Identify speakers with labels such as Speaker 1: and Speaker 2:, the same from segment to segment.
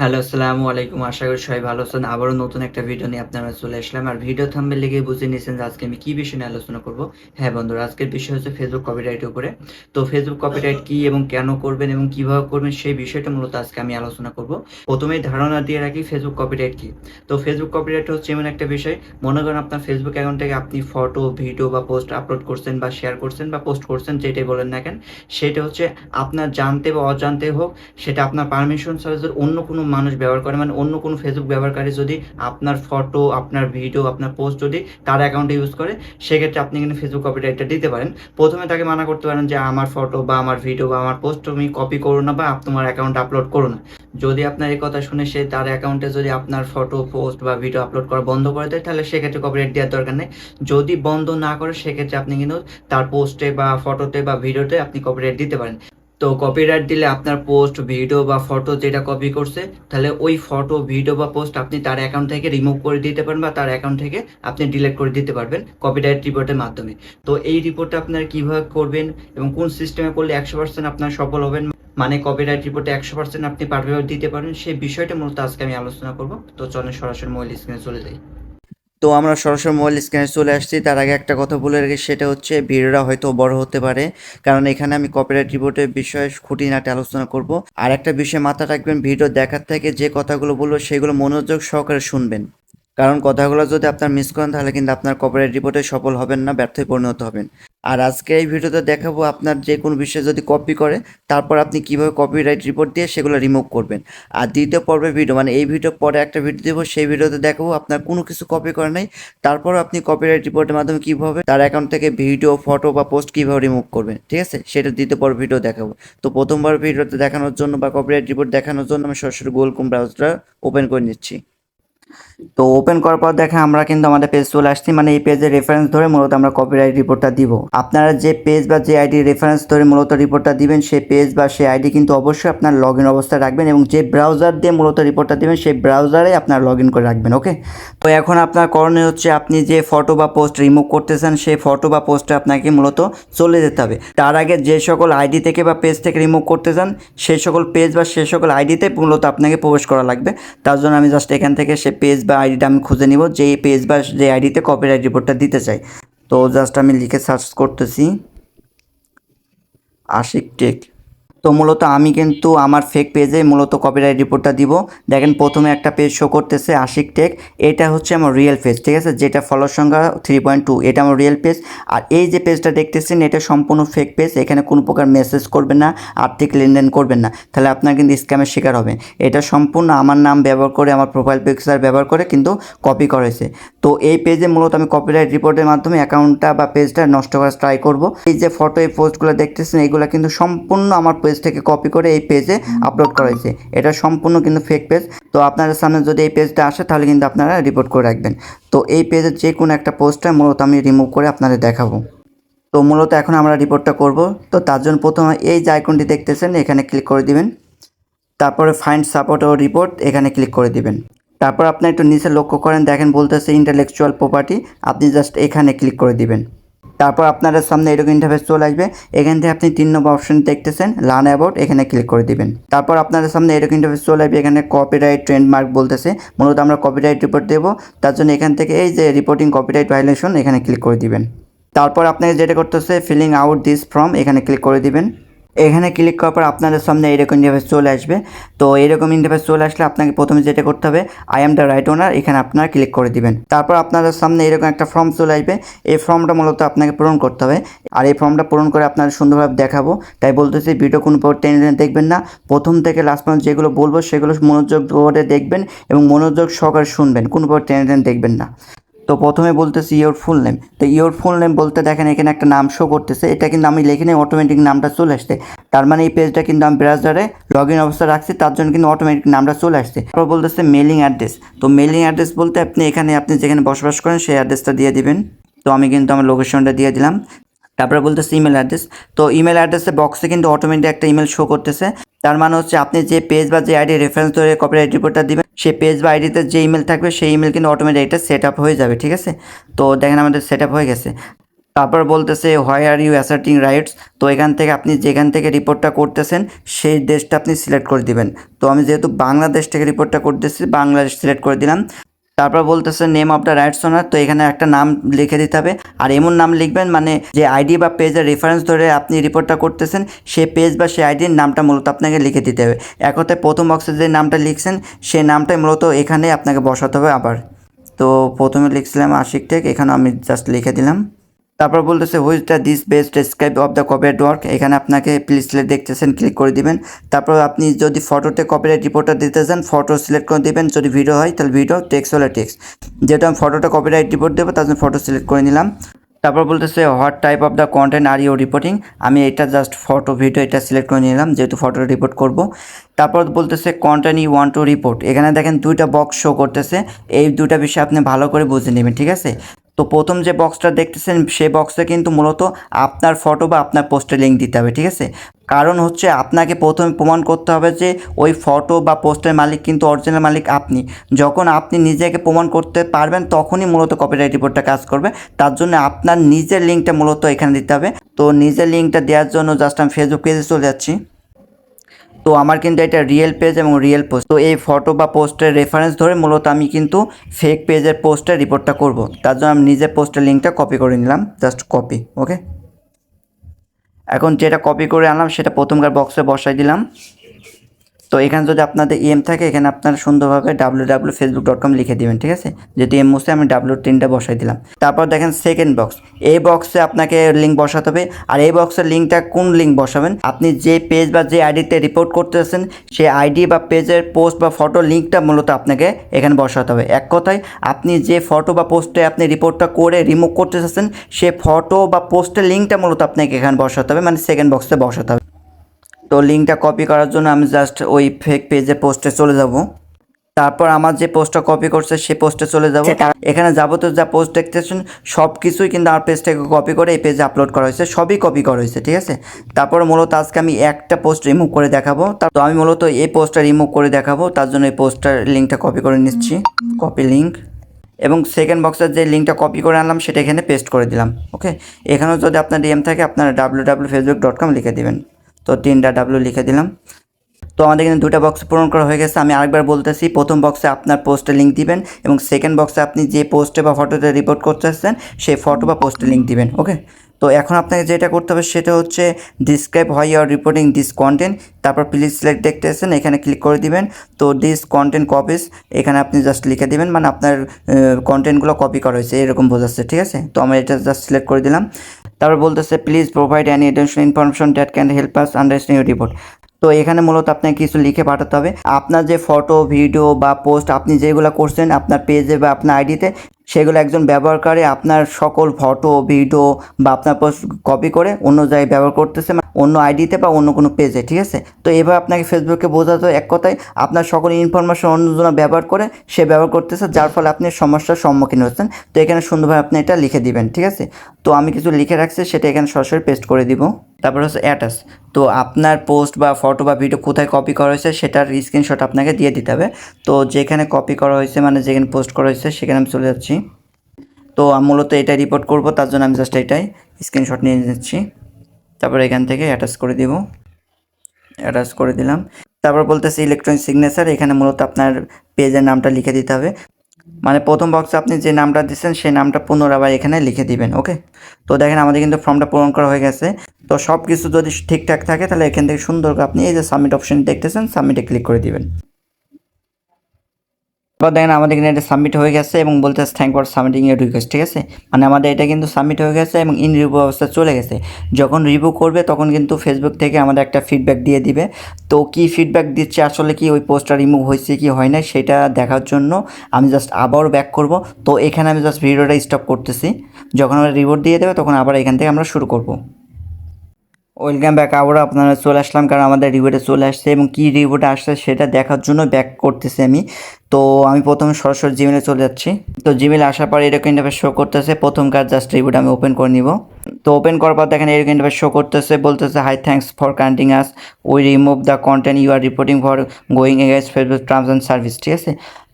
Speaker 1: Hello, আসসালামু আলাইকুম। আশা করি সবাই ভালো আছেন। আবারও নতুন একটা ভিডিও নিয়ে আপনারা চলে আসলাম। আর ভিডিও থাম্বে লেগে বুঝে নিয়েছেন যে আজকে আমি কি বিষয় নিয়ে আলোচনা করব। হ্যাঁ বন্ধুরা, আজকের বিষয় হচ্ছে ফেসবুক কপিরাইটের উপরে। তো ফেসবুক কপিরাইট কি এবং কেন করবেন এবং কীভাবে করবেন সেই বিষয়টা মূলত আজকে আমি আলোচনা করব। প্রথমেই ধারণা দিয়ে রাখি ফেসবুক কপিরাইট কি। তো ফেসবুক কপিরাইট হচ্ছে এমন একটা বিষয়। মনে করেন আপনার ফেসবুক অ্যাকাউন্ট থেকে আপনি ফটো ভিডিও বা পোস্ট আপলোড করছেন বা শেয়ার করছেন বা পোস্ট করছেন, যেটাই বলেন না কেন, সেটা হচ্ছে আপনার জানতে বা অজান্তে হোক, সেটা আপনার পারমিশন যদি অন্য কোনো মানুষ ব্যবহার করে মানে অন্য কোনো ফেসবুক ব্যবহারকারী যদি আপনার ফটো আপনার ভিডিও আপনার পোস্ট যদি তার অ্যাকাউন্টে ইউজ করে, সেক্ষেত্রে আপনি কিন্তু ফেসবুক কপিরাইটটা দিতে পারেন। প্রথমে তাকে মানা করতে পারেন যে, আমার ফটো বা আমার ভিডিও বা আমার পোস্ট তুমি কপি করো না বা তোমার অ্যাকাউন্ট আপলোড করো না। যদি আপনার এই কথা শুনে সে তার অ্যাকাউন্টে যদি আপনার ফটো পোস্ট বা ভিডিও আপলোড করা বন্ধ করে দেয়, তাহলে সেক্ষেত্রে কপিরাইট দেওয়ার দরকার নেই। যদি বন্ধ না করে, সেক্ষেত্রে আপনি কিন্তু তার পোস্টে বা ফটোতে বা ভিডিওতে আপনি কপিরাইট দিতে পারেন। তো কপিরাইট দিলে আপনার পোস্ট ভিডিও বা ফটো যেটা কপি করছে, তাহলে ওই ফটো ভিডিও বা পোস্ট আপনি তার অ্যাকাউন্ট থেকে রিমুভ করে দিতে পারেন বা তার অ্যাকাউন্ট থেকে আপনি ডিলিট করে দিতে পারবেন কপিরাইট রিপোর্টের মাধ্যমে। তো এই রিপোর্টটা আপনারা কীভাবে করবেন এবং কোন সিস্টেমে করলে একশো পার্সেন্ট আপনার সফল হবেন মানে কপিরাইট রিপোর্টে একশো পার্সেন্ট আপনি পারফেক্ট দিতে পারবেন, সেই বিষয়টা মূলত আজকে আমি আলোচনা করব। তো চলেন সরাসরি মোবাইল স্ক্রিনে চলে যাই। তো আমরা সরাসরি মোবাইল স্ক্রিনে চলে আসছি। তার আগে একটা কথা বলে রেখে, সেটা হচ্ছে ভিডিওটা হয়তো বড় হতে পারে, কারণ এখানে আমি কপিরাইট রিপোর্টের বিষয়ে খুঁটিনাটি আলোচনা করব। আর একটা বিষয় মাথা রাখবেন, ভিডিও দেখার থেকে যে কথাগুলো বলব, সেগুলো মনোযোগ সহকারে শুনবেন। কারণ কথাগুলো যদি আপনার মিস করেন, তাহলে কিন্তু আপনার কপিরাইট রিপোর্টে সফল হবেন না ব্যর্থে পরিণত হবেন। আর আজকে এই ভিডিওতে দেখাবো আপনার যে কোনো বিষয়ে যদি কপি করে, তারপর আপনি কীভাবে কপিরাইট রিপোর্ট দিয়ে সেগুলো রিমুভ করবেন। আর দ্বিতীয় পর্বের ভিডিও মানে এই ভিডিও পরে একটা ভিডিও দেবো, সেই ভিডিওতে দেখাবো আপনার কোনো কিছু কপি করে নাই তারপর আপনি কপিরাইট রিপোর্টের মাধ্যমে কীভাবে তার অ্যাকাউন্ট থেকে ভিডিও ফটো বা পোস্ট কীভাবে রিমুভ করবেন, ঠিক আছে? সেটা দ্বিতীয় পর্ব ভিডিও দেখাবো। তো প্রথমবার ভিডিওতে দেখানোর জন্য বা কপিরাইট রিপোর্ট দেখানোর জন্য আমি সরাসরি গুগল ক্রোম ব্রাউজারটা ওপেন করে নিচ্ছি। তো ওপেন করার পর দেখেন আমরা কিন্তু আমাদের পেজ চলে আসছি। মানে এই পেজের রেফারেন্স ধরে মূলত আমরা কপিরাইট রিপোর্টটা দিব। আপনারা যে পেজ বা যে আইডি রেফারেন্স ধরে মূলত রিপোর্টটা দিবেন, সেই পেজ বা সেই আইডি কিন্তু অবশ্যই আপনার লগ ইন অবস্থায় রাখবেন এবং যে ব্রাউজার দিয়ে মূলত রিপোর্টটা দিবেন, সেই ব্রাউজারে আপনার লগ ইন করে রাখবেন ওকে তো এখন আপনার করণীয় হচ্ছে আপনি যে ফটো বা পোস্ট রিমুভ করতেছেন, সেই ফটো বা পোস্টে আপনাকে মূলত চলে যেতে হবে। তার আগে যে সকল আইডি থেকে বা পেজ থেকে রিমুভ করতে চান সেই সকল পেজ বা সেই সকল আইডিতে মূলত আপনাকে প্রবেশ করা লাগবে। তার জন্য আমি জাস্ট এখান থেকে সে পেজ বা আইডিটা আমি খুঁজে নিব। যে পেজ বা যে আইডিতে কপিরাইট রিপোর্টটা দিতে চাই। তো জাস্ট আমি লিখে সার্চ করতেছি। আশিক টেক তো মূলত আমি কিন্তু আমার ফেক পেজে মূলত কপিরাইট রিপোর্টটা দিব। দেখেন, প্রথমে একটা পেজ শো করতেছে আশিক টেক এটা হচ্ছে আমার রিয়েল পেজ ঠিক আছে? যেটা ফলোর সংখ্যা থ্রি পয়েন্ট টু এটা আমার রিয়েল পেজ আর এই যে পেজটা দেখতেছেন, এটা সম্পূর্ণ ফেক পেজ এখানে কোনো প্রকার মেসেজ করবেন না, আর্থিক লেনদেন করবেন না। তাহলে আপনার কিন্তু স্ক্যামের শিকার হবে এটা সম্পূর্ণ আমার নাম ব্যবহার করে, আমার প্রোফাইল পিকচার ব্যবহার করে কিন্তু কপি করেছে তো এই পেজে মূলত আমি কপিরাইট রিপোর্টের মাধ্যমে অ্যাকাউন্টটা বা পেজটা নষ্ট করার ট্রাই করব। এই যে ফটো এই পোস্টগুলো দেখতেছেন এইগুলো কিন্তু সম্পূর্ণ আমার পেজ থেকে কপি করে এই পেজে আপলোড করা হয়েছে। এটা সম্পূর্ণ কিন্তু ফেক পেজ তো আপনাদের সামনে যদি এই পেজটা আসে, তাহলে কিন্তু আপনারা রিপোর্ট করে রাখবেন। তো এই পেজের যে কোনো একটা পোস্টটা মূলত আমি রিমুভ করে আপনাদের দেখাবো। তো মূলত এখন আমরা রিপোর্টটা করব। তো তার জন্য প্রথমে এই যে দেখতেছেন, এখানে ক্লিক করে দিবেন। তারপরে ফাইন্ড সাপোর্ট ও রিপোর্ট এখানে ক্লিক করে দিবেন। তারপর আপনি একটু নিচে লক্ষ্য করেন, দেখেন বলতেছে ইন্টালেকচুয়াল প্রপার্টি আপনি জাস্ট এখানে ক্লিক করে দিবেন। তারপর আপনাদের সামনে এরকম ইন্টারফেস চলে আসবে। এখান থেকে আপনি তিন নম্বর অপশন দেখতেছেন লার্ন অ্যাবাউট এখানে ক্লিক করে দিবেন। তারপর আপনাদের সামনে এরকম ইন্টারফেস চলে আসবে, এখানে কপিরাইট ট্রেন্ডমার্ক বলতেছে। মূলত আমরা কপিরাইট রিপোর্ট দেব। তার জন্য এখান থেকে এই যে রিপোর্টিং কপিরাইট ভাইলেশন এখানে ক্লিক করে দিবেন। তারপর আপনাকে যেটা করতেছে ফিলিং আউট দিস ফর্ম এখানে ক্লিক করে দিবেন। এখানে ক্লিক করার পর আপনাদের সামনে এরকম ইন্টারফেস চলে আসবে। তো এরকম ইন্টারফেস চলে আসলে আপনাকে প্রথমে যেটা করতে হবে I am the right owner এখানে আপনারা ক্লিক করে দিবেন। তারপর আপনাদের সামনে এরকম একটা ফর্ম চলে আসবে। এই ফর্মটা মূলত আপনাকে পূরণ করতে হবে। আর এই ফর্মটা পূরণ করে আপনাদের সুন্দরভাবে দেখাবো। তাই বলতেছি ভিডিও কোনো পর টেনে টেনে দেখবেন না। প্রথম থেকে লাস্ট পর্যন্ত যেগুলো বলব, সেগুলো মনোযোগ করে দেখবেন এবং মনোযোগ সহকারে শুনবেন। কোনো পর টেনে টেনে দেখবেন না। তো প্রথমে বলতেছি ইওর ফুল নেম তো ইওর ফুল নেম বলতে দেখেন এখানে একটা নাম শো করতেছে। এটা কিন্তু আমি লিখে নিই অটোমেটিক নামটা চলে আসছে। তার মানে এই পেজটা কিন্তু আমি ব্রাউজারে লগ ইন অবস্থা রাখছি, তার জন্য কিন্তু অটোমেটিক নামটা চলে আসছে। তারপর বলতেছে মেলিং অ্যাড্রেস তো মেলিং অ্যাড্রেস বলতে আপনি এখানে, আপনি যেখানে বসবাস করেন সেই অ্যাড্রেসটা দিয়ে দিবেন। তো আমি কিন্তু আমার লোকেশনটা দিয়ে দিলাম। তারপরে বলতেছে ইমেল অ্যাড্রেস তো ইমেল অ্যাড্রেসে বক্সে কিন্তু অটোমেটিক একটা ইমেল শো করতেছে। তার মানে হচ্ছে আপনি যে পেজ বা যে আইডি রেফারেন্স ধরে কপিরাইট রিপোর্টটা দিবেন, সেই পেজ বা আইডিতে যে ইমেল থাকবে, সেই ইমেল কিন্তু অটোমেটিক এটা সেট আপ হয়ে যাবে, ঠিক আছে? তো দেখেন আমাদের সেট আপ হয়ে গেছে। তারপর বলতেছে why are you asserting rights তো এখান থেকে আপনি যেখান থেকে রিপোর্টটা করতেছেন, সেই দেশটা আপনি সিলেক্ট করে দিবেন। তো আমি যেহেতু বাংলাদেশ থেকে রিপোর্টটা করতেছি, বাংলাদেশ সিলেক্ট করে দিলাম। তারপর বলতেছে name of the rights owner তো এখানে একটা নাম লিখে দিতে হবে। আর এমন নাম লিখবেন মানে যে আইডি বা পেজের রেফারেন্স ধরে আপনি রিপোর্টটা করতেছেন সে পেজ বা সে আইডির নামটা মূলত আপনাকে লিখে দিতে হবে। এক প্রথম বক্সে যে নামটা লিখছেন সে নামটাই মূলত এখানে আপনাকে বসাতে হবে আবার। তো প্রথমে লিখছিলাম আশিক টেক এখানে আমি জাস্ট লিখে দিলাম। তারপর বলতেছে which the this best describe of the copyright work এখানে আপনাকে প্লিজ সিলেক্ট দেখতেছেন ক্লিক করে দিবেন। তারপর আপনি যদি ফটোতে কপিরাইট রিপোর্টটা দিতে চান ফটো সিলেক্ট করে দিবেন। যদি ভিডিও হয়, তাহলে ভিডিও টেক্সট হলে টেক্সট যেহেতু আমি ফটোটা কপিরাইট রিপোর্ট দেবো, তার জন্য ফটো সিলেক্ট করে নিলাম। তারপর বলতেছে what type of the content are you reporting আমি এটা জাস্ট ফটো ভিডিও এটা সিলেক্ট করে নিলাম, যেহেতু ফটো রিপোর্ট করব। তারপর বলতেছে content you want to report এখানে দেখেন দুইটা বক্স শো করতেছে। এই দুটা বিষয় আপনি ভালো করে বুঝে নেবেন, ঠিক আছে? তো প্রথম যে বক্সটা দেখতেছেন সেই বক্সে কিন্তু মূলত আপনার ফটো বা আপনার পোস্টের লিঙ্ক দিতে হবে, ঠিক আছে? কারণ হচ্ছে আপনাকে প্রথমে প্রমাণ করতে হবে যে ওই ফটো বা পোস্টের মালিক কিন্তু অরিজিনাল মালিক আপনি। যখন আপনি নিজেকে প্রমাণ করতে পারবেন, তখনই মূলত কপিরাইট রিপোর্টটা কাজ করবে। তার জন্য আপনার নিজের লিঙ্কটা মূলত এখানে দিতে হবে। তো নিজের লিঙ্কটা দেওয়ার জন্য জাস্ট আমি ফেসবুক পেজে চলে যাচ্ছি। তো আমার কিন্তু এটা রিয়েল পেজ এবং রিয়েল পোস্ট তো এই ফটো বা পোস্টের রেফারেন্স ধরে মূলত আমি কিন্তু ফেক পেজের পোস্টের রিপোর্টটা করব। তার জন্য আমি নিজের পোস্টের লিঙ্কটা কপি করে নিলাম জাস্ট কপি ওকে এখন যেটা কপি করে আনলাম, সেটা প্রথমকার বক্সে বসাই দিলাম। তো এখানে যদি আপনাদের এম থাকে, এখানে আপনারা সুন্দরভাবে W W Facebook dot com লিখে দেবেন, ঠিক আছে? যদি এম মুছে আমি ডাব্লিউ তিনটা বসাই দিলাম। তারপর দেখেন সেকেন্ড বক্স এই বক্সে আপনাকে লিঙ্ক বসাতে হবে। আর এই বক্সের লিঙ্কটা কোন লিঙ্ক বসাবেন? আপনি যে পেজ বা যে আইডিতে রিপোর্ট করতেছেন সেই আইডি বা পেজের পোস্ট বা ফটো লিঙ্কটা মূলত আপনাকে এখানে বসাতে হবে। এক কথায়, আপনি যে ফটো বা পোস্টে আপনি রিপোর্টটা করে রিমুভ করতে চাচ্ছেন সে ফটো বা পোস্টের লিঙ্কটা মূলত আপনাকে এখানে বসাতে হবে মানে সেকেন্ড বক্সে বসাতে হবে। তো লিঙ্কটা কপি করার জন্য আমি জাস্ট ওই ফেক পেজে পোস্টে চলে যাব। তারপর আমার যে পোস্টটা কপি করছে সেই পোস্টে চলে যাব। এখানে যাবতীয় যা পোস্ট দেখতেছেন সব কিছুই কিন্তু আমার পেজ থেকে কপি করে এই পেজে আপলোড করা হয়েছে। সবই কপি করা হয়েছে ঠিক আছে? তারপর মূলত আজকে আমি একটা পোস্ট রিমুভ করে দেখাবো। তা- তো আমি মূলত এই পোস্টটা রিমুভ করে দেখাবো। তার জন্য এই পোস্টটার লিঙ্কটা কপি করে নিচ্ছি। কপি লিঙ্ক এবং সেকেন্ড বক্সের যে লিঙ্কটা কপি করে আনলাম সেটা এখানে পেস্ট করে দিলাম ওকে এখানেও যদি আপনার ডিএম থাকে আপনারা W W Facebook dot com লিখে দিবেন। তো তিনটা ডাব্লিউ লিখে দিলাম। তো আমাদের কিন্তু দুটা বক্স পূরণ করা হয়ে গেছে। আমি আরেকবার বলতেছি, প্রথম বক্সে আপনার পোস্টে লিঙ্ক দিবেন এবং সেকেন্ড বক্সে আপনি যে পোস্টে বা ফটোতে রিপোর্ট করতে আসছেন সেই ফটো বা পোস্টে লিঙ্ক দিবেন ওকে তো এখন আপনাকে যেটা করতে হবে, সেটা হচ্ছে ডিসক্রাইব হয় ইউর রিপোর্টিং দিস কন্টেন্ট তারপর প্লিজ সিলেক্ট দেখতে আসেন এখানে ক্লিক করে দিবেন। তো দিস কন্টেন্ট কপিস এখানে আপনি জাস্ট লিখে দিবেন মানে আপনার কন্টেন্টগুলো কপি করা হয়েছে, এরকম বোঝাচ্ছে, ঠিক আছে? তো আমরা এটা জাস্ট সিলেক্ট করে দিলাম। তারপর বলতেছে please provide any additional information that can help us understand your report তো এখানে মূলত আপনাকে কিছু লিখে পাঠাতে হবে। আপনার যে ফটো ভিডিও বা পোস্ট আপনি যেগুলো করছেন, আপনার পেজে বা আপনার আইডিতে সেগুলো একজন ব্যবহারকারী আপনার সকল ফটো ভিডিও বা আপনার পোস্ট কপি করে অন্য জায়গায় ব্যবহার করতেছে মানে অন্য আইডিতে বা অন্য কোনো পেজে ঠিক আছে? তো এভাবে আপনাকে ফেসবুকে বোঝাতে এক কথায়, আপনার সকল ইনফরমেশন অন্যজন ব্যবহার করে সে ব্যবহার করতেছে, যার ফলে আপনি সমস্যার সম্মুখীন হচ্ছেন। তো এখানে সুন্দরভাবে আপনি এটা লিখে দিবেন, ঠিক আছে? তো আমি কিছু লিখে রাখছি, সেটা এখানে সরাসরি পেস্ট করে দিব। তারপর হচ্ছে অ্যাটাচ তো আপনার পোস্ট বা ফটো বা ভিডিও কোথায় কপি করা হয়েছে সেটার স্ক্রিনশট আপনাকে দিয়ে দিতে হবে। তো যেখানে কপি করা হয়েছে মানে যেখানে পোস্ট করা হয়েছে, সেখানে আমি চলে যাচ্ছি। তো মূলত এটা রিপোর্ট করব, তার জন্য আমি জাস্ট এটাই স্ক্রিনশট নিয়ে নিচ্ছি। তারপর এখান থেকে অ্যাটাচ করে দিব। অ্যাটাচ করে দিলাম। তারপর বলতেছে ইলেকট্রনিক সিগনেচার এখানে মূলত আপনার পেজের নামটা লিখে দিতে হবে। মানে প্রথম বক্সে আপনি যে নামটা দিচ্ছেন সেই নামটা পুনরাবার এখানে লিখে দিবেন ওকে তো দেখেন আমাদের কিন্তু ফর্মটা পূরণ করা হয়ে গেছে। তো সব কিছু যদি ঠিকঠাক থাকে, তাহলে এখান থেকে সুন্দর করে আপনি এই যে সাবমিট অপশন দেখতেছেন সাবমিটে ক্লিক করে দিবেন। এবার দেখেন আমাদের এখানে এটা সাবমিট হয়ে গেছে এবং বলতেছে thank for submitting your request ঠিক আছে? মানে আমাদের এটা কিন্তু সাবমিট হয়ে গেছে এবং ইন রিভিউ অবস্থা চলে গেছে। যখন রিভিউ করবে তখন কিন্তু ফেসবুক থেকে আমাদের একটা ফিডব্যাক দিয়ে দিবে। তো কি ফিডব্যাক দিচ্ছে, আসলে কি ওই পোস্টটা রিমুভ হয়েছে কি হয় না সেটা দেখার জন্য আমি জাস্ট আবারও ব্যাক করব। তো এখানে আমি জাস্ট ভিডিওটা স্টপ করতেছি। যখন আমরা রিপোর্ট দিয়ে দেবে তখন আবার এখান থেকে আমরা শুরু করব। ওয়েলকাম ব্যাক, আবারও আপনারা চলে আসলাম, কারণ আমাদের রিভিউটা চলে আসছে এবং কী রিভিউটা আসছে সেটা দেখার জন্য ব্যাক করতেছি আমি। তো আমি প্রথমে সরাসরি জিমেলে চলে যাচ্ছি। তো জিমেলে আসার পর এরকম ইন্টারফেস শো করতেছে, প্রথম কাজ জাস্ট রিভিউটা আমি ওপেন করে নিব। তো ওপেন করার পর দেখেন এরকম ইন্টারফেস শো করতেছে, বলতেছে hi thanks for contacting us we remove the content you are reporting for going against Facebook terms and service ঠিক আছে?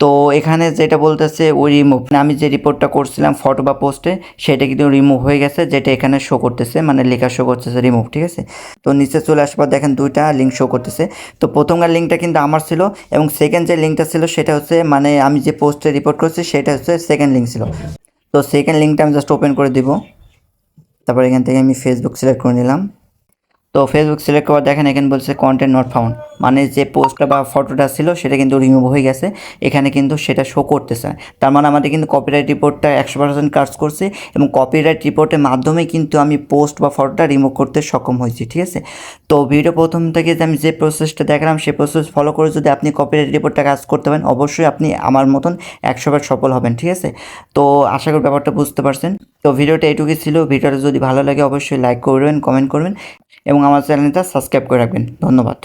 Speaker 1: তো এখানে যেটা বলতেছে, ওই রিমুভ আমি যে রিপোর্টটা করছিলাম ফটো বা পোস্টে সেটা কিন্তু রিমুভ হয়ে গেছে, যেটা এখানে শো করতেছে। মানে লেখা শো করতেছে রিমুভ ঠিক আছে? তো নিচে চলে আসবার দেখেন দুইটা লিঙ্ক শো করতেছে। তো প্রথমকার লিঙ্কটা কিন্তু আমার ছিল এবং সেকেন্ড যে লিঙ্কটা ছিল, সেটা হচ্ছে মানে আমি যে পোস্টে রিপোর্ট করছি, সেটা হচ্ছে সেকেন্ড লিঙ্ক ছিল। তো সেকেন্ড লিঙ্কটা আমি জাস্ট ওপেন করে দিব। তারপর এখান থেকে আমি ফেসবুক সিলেক্ট করে নিলাম। তো ফেসবুক সিলেক্ট করার দেখেন এখানে বলছে কন্টেন্ট নট ফাউন্ড মানে যে পোস্টটা বা ফটোটা ছিল সেটা কিন্তু রিমুভ হয়ে গেছে। এখানে কিন্তু সেটা শো করতেছে। তার মানে আমাদের কিন্তু কপিরাইট রিপোর্টটা একশো পার্সেন্ট কাজ করছে এবং কপিরাইট রিপোর্টের মাধ্যমে কিন্তু আমি পোস্ট বা ফটোটা রিমুভ করতে সক্ষম হয়েছি, ঠিক আছে? তো ভিডিও প্রথম থেকে যে আমি যে প্রসেসটা দেখালাম, সেই প্রসেস ফলো করে যদি আপনি কপিরাইট রিপোর্টটা কাজ করতে পারেন, অবশ্যই আপনি আমার মতন একশো বার সফল হবেন, ঠিক আছে? তো আশা করি ব্যাপারটা বুঝতে পারছেন। তো ভিডিওটা এটুকুই ছিল। ভিডিওটা যদি ভালো লাগে, অবশ্যই লাইক করবেন কমেন্ট করবেন এবং আমার চ্যানেলটা সাবস্ক্রাইব করে রাখবেন। ধন্যবাদ।